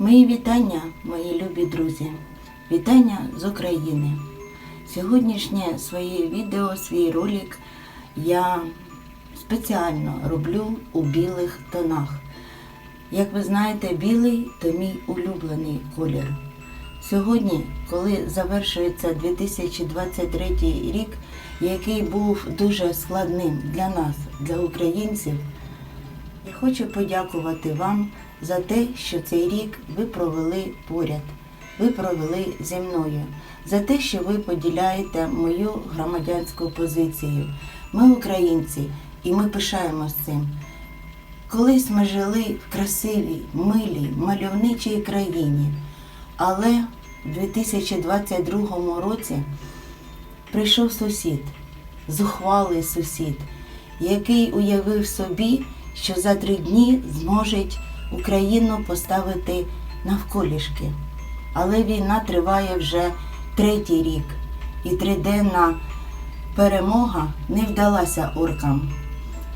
Мої вітання, мої любі друзі. Вітання з України. Сьогоднішнє своє відео, свій ролик я спеціально роблю у білих тонах. Як ви знаєте, білий то мій улюблений колір. Сьогодні, коли завершується 2023 рік, який був дуже складним для нас, для українців, я хочу подякувати вам за те, що цей рік ви провели поряд, ви провели зі мною, за те, що ви поділяєте мою громадянську позицію. Ми українці, і ми пишаємось цим. Колись ми жили в красивій, милій, мальовничій країні, але в 2022 році прийшов сусід, зухвалий сусід, який уявив собі, що за три дні зможе Україну поставити навколішки. Але війна триває вже третій рік, і триденна перемога не вдалася оркам.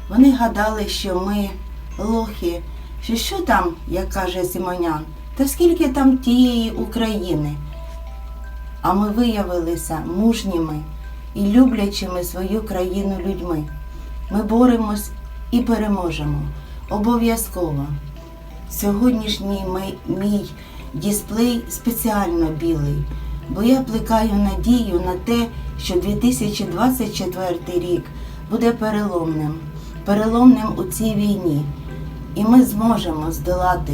Вони гадали, що ми лохи, що що там, як каже Симонян, та скільки там тієї України. А ми виявилися мужніми і люблячими свою країну людьми. Ми боремось і переможемо. Обов'язково. Сьогоднішній мій, дисплей спеціально білий, бо я плекаю надію на те, що 2024 рік буде переломним, переломним у цій війні. І ми зможемо здолати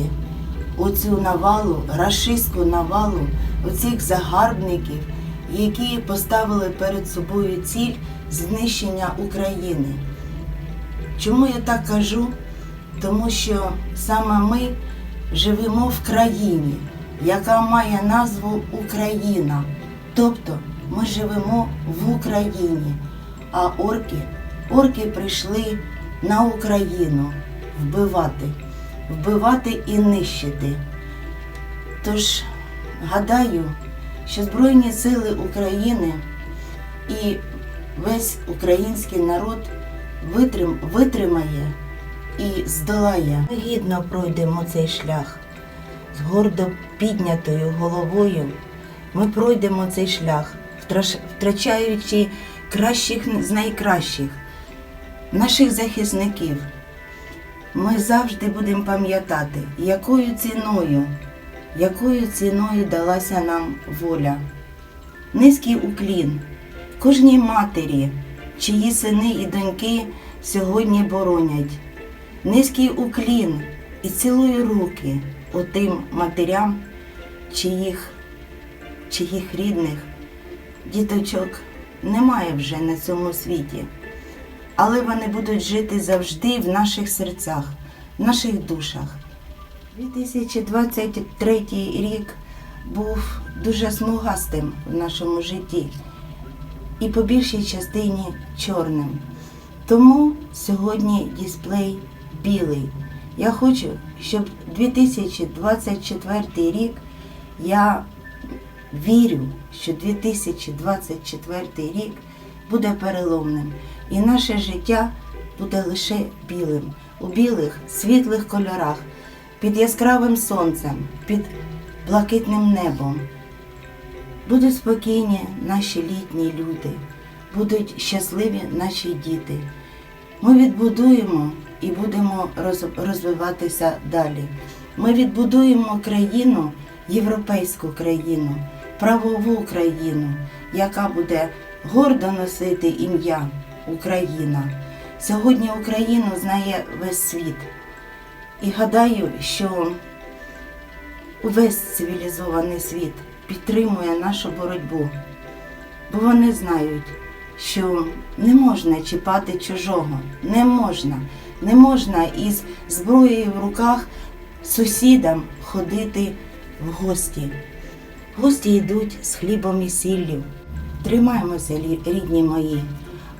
оцю навалу, рашистську навалу, оцих загарбників, які поставили перед собою ціль знищення України. Чому я так кажу? Тому що саме ми живемо в країні, яка має назву Україна. Тобто ми живемо в Україні, а орки, орки прийшли на Україну вбивати, вбивати і нищити. Тож гадаю, що Збройні Сили України і весь український народ витрим, витримає і здолає. Ми гідно пройдемо цей шлях з гордо піднятою головою. Ми пройдемо цей шлях, втрачаючи кращих з найкращих, наших захисників. Ми завжди будемо пам'ятати, якою ціною, якою ціною далася нам воля. Низький уклін кожній матері, чиї сини і доньки сьогодні боронять. Низький уклін і цілую руки отим матерям, чиїх, чиїх рідних діточок немає вже на цьому світі. Але вони будуть жити завжди в наших серцях, в наших душах. 2023 рік був дуже смугастим в нашому житті і по більшій частині чорним. Тому сьогодні дисплей білий. Я хочу, щоб 2024 рік я вірю, що 2024 рік буде переломним, і наше життя буде лише білим, у білих світлих кольорах, під яскравим сонцем, під блакитним небом. Будуть спокійні наші літні люди, будуть щасливі наші діти. Ми відбудуємо і будемо розвиватися далі. Ми відбудуємо країну, європейську країну, правову країну, яка буде гордо носити ім'я Україна. Сьогодні Україну знає весь світ. І гадаю, що увесь цивілізований світ підтримує нашу боротьбу, бо вони знають, що не можна чіпати чужого, не можна, не можна із зброєю в руках сусідам ходити в гості. Гості йдуть з хлібом і сіллю. Тримаймося, рідні мої.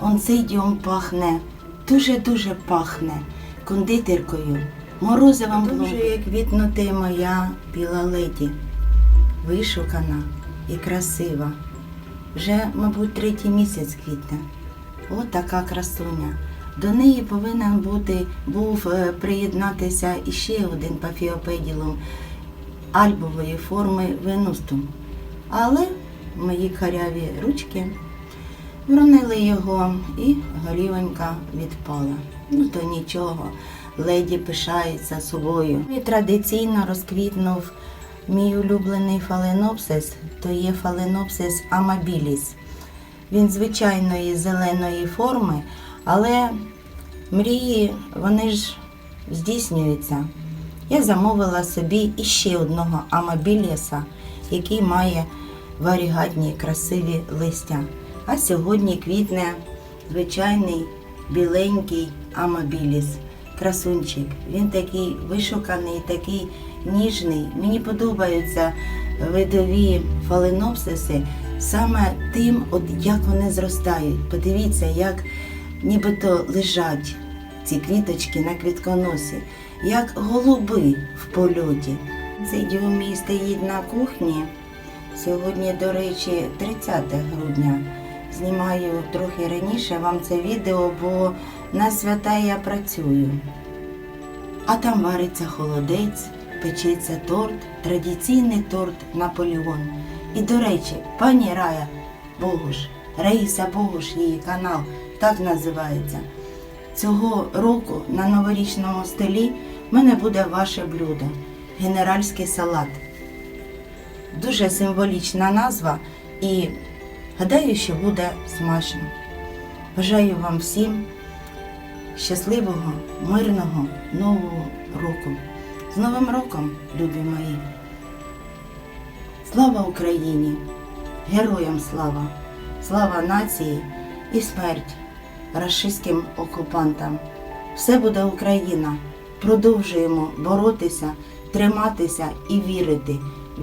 Он цей дім пахне, дуже-дуже пахне кондитеркою, морозивом Дуже квітнути моя біла леді, вишукана і красива. Вже, мабуть, третій місяць квітне. От така красуня. До неї повинен бути, був е, приєднатися іще один пафіопеділум. альбової форми винусту. Але мої харяві ручки вронили його і голівонька відпала. Ну то нічого, леді пишається собою. І традиційно розквітнув мій улюблений фаленопсис, то є фаленопсис амабіліс. Він звичайної зеленої форми, але мрії вони ж здійснюються. Я замовила собі іще одного амабіліса, який має варігатні красиві листя. А сьогодні квітне звичайний біленький амабіліс. Красунчик. Він такий вишуканий, такий ніжний. Мені подобаються видові фаленопсиси саме тим, от як вони зростають. Подивіться, як нібито лежать ці квіточки на квітконосі, як голуби в польоті. Цей дюм мій стоїть на кухні. Сьогодні, до речі, 30 грудня. Знімаю трохи раніше вам це відео, бо на свята я працюю. А там вариться холодець, печеться торт, традиційний торт Наполеон. І, до речі, пані Рая Богуш, Раїса Богуш, її канал, так називається. Цього року на новорічному столі в мене буде ваше блюдо генеральський салат. Дуже символічна назва і гадаю, що буде смачно. Бажаю вам всім щасливого, мирного нового року. З Новим роком, любі мої! Слава Україні! Героям слава! Слава нації і смерть рашистським окупантам! Все буде Україна! Продовжуємо боротися, триматися і вірити,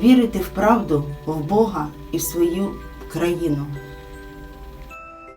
вірити в правду, в Бога і в свою країну.